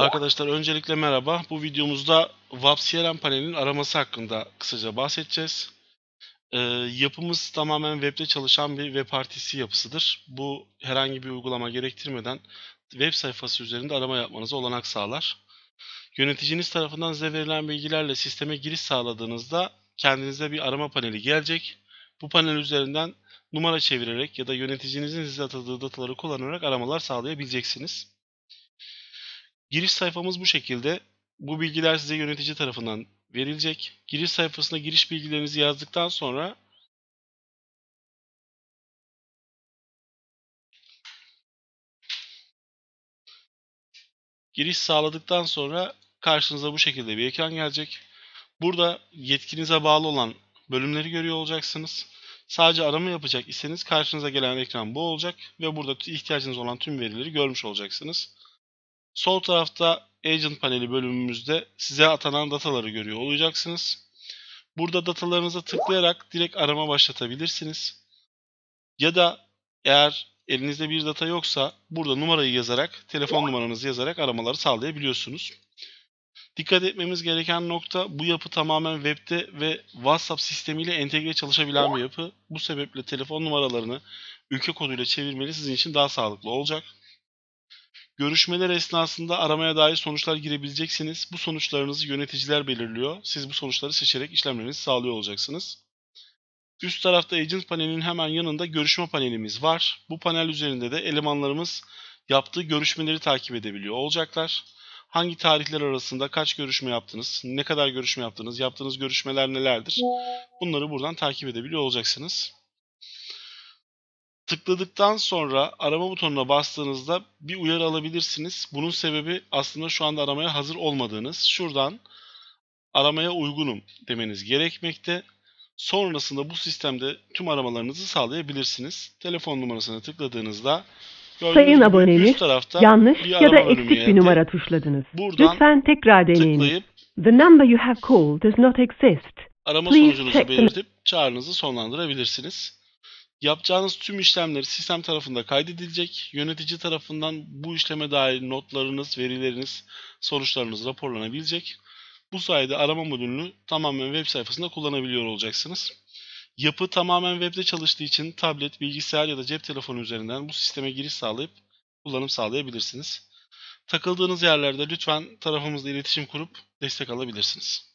Arkadaşlar öncelikle merhaba. Bu videomuzda WAP CRM panelinin araması hakkında kısaca bahsedeceğiz. Ee, yapımız tamamen webde çalışan bir web partisi yapısıdır. Bu herhangi bir uygulama gerektirmeden web sayfası üzerinde arama yapmanıza olanak sağlar. Yöneticiniz tarafından size verilen bilgilerle sisteme giriş sağladığınızda kendinize bir arama paneli gelecek. Bu panel üzerinden numara çevirerek ya da yöneticinizin size atadığı dataları kullanarak aramalar sağlayabileceksiniz. Giriş sayfamız bu şekilde. Bu bilgiler size yönetici tarafından verilecek. Giriş sayfasına giriş bilgilerinizi yazdıktan sonra giriş sağladıktan sonra karşınıza bu şekilde bir ekran gelecek. Burada yetkinize bağlı olan bölümleri görüyor olacaksınız. Sadece arama yapacak iseniz karşınıza gelen ekran bu olacak ve burada ihtiyacınız olan tüm verileri görmüş olacaksınız. Sol tarafta Agent paneli bölümümüzde size atanan dataları görüyor olacaksınız. Burada datalarınıza tıklayarak direkt arama başlatabilirsiniz. Ya da eğer elinizde bir data yoksa burada numarayı yazarak, telefon numaranızı yazarak aramaları sağlayabiliyorsunuz. Dikkat etmemiz gereken nokta bu yapı tamamen webde ve WhatsApp sistemiyle entegre çalışabilen bir yapı. Bu sebeple telefon numaralarını ülke koduyla çevirmeniz sizin için daha sağlıklı olacak. Görüşmeler esnasında aramaya dair sonuçlar girebileceksiniz. Bu sonuçlarınızı yöneticiler belirliyor. Siz bu sonuçları seçerek işlemlerinizi sağlıyor olacaksınız. Üst tarafta Agent panelinin hemen yanında görüşme panelimiz var. Bu panel üzerinde de elemanlarımız yaptığı görüşmeleri takip edebiliyor olacaklar. Hangi tarihler arasında kaç görüşme yaptınız, ne kadar görüşme yaptınız, yaptığınız görüşmeler nelerdir? Bunları buradan takip edebiliyor olacaksınız. Tıkladıktan sonra arama butonuna bastığınızda bir uyarı alabilirsiniz. Bunun sebebi aslında şu anda aramaya hazır olmadığınız. Şuradan aramaya uygunum demeniz gerekmekte. Sonrasında bu sistemde tüm aramalarınızı sağlayabilirsiniz. Telefon numarasına tıkladığınızda Sayın tarafta Yanlış ya da eksik bir numara tuşladınız. Buradan Lütfen tekrar tıklayıp The number you have called does not exist. arama Please sonucunuzu belirtip çağrınızı sonlandırabilirsiniz. Yapacağınız tüm işlemleri sistem tarafında kaydedilecek. Yönetici tarafından bu işleme dair notlarınız, verileriniz, sonuçlarınız raporlanabilecek. Bu sayede arama modülünü tamamen web sayfasında kullanabiliyor olacaksınız. Yapı tamamen webde çalıştığı için tablet, bilgisayar ya da cep telefonu üzerinden bu sisteme giriş sağlayıp kullanım sağlayabilirsiniz. Takıldığınız yerlerde lütfen tarafımızla iletişim kurup destek alabilirsiniz.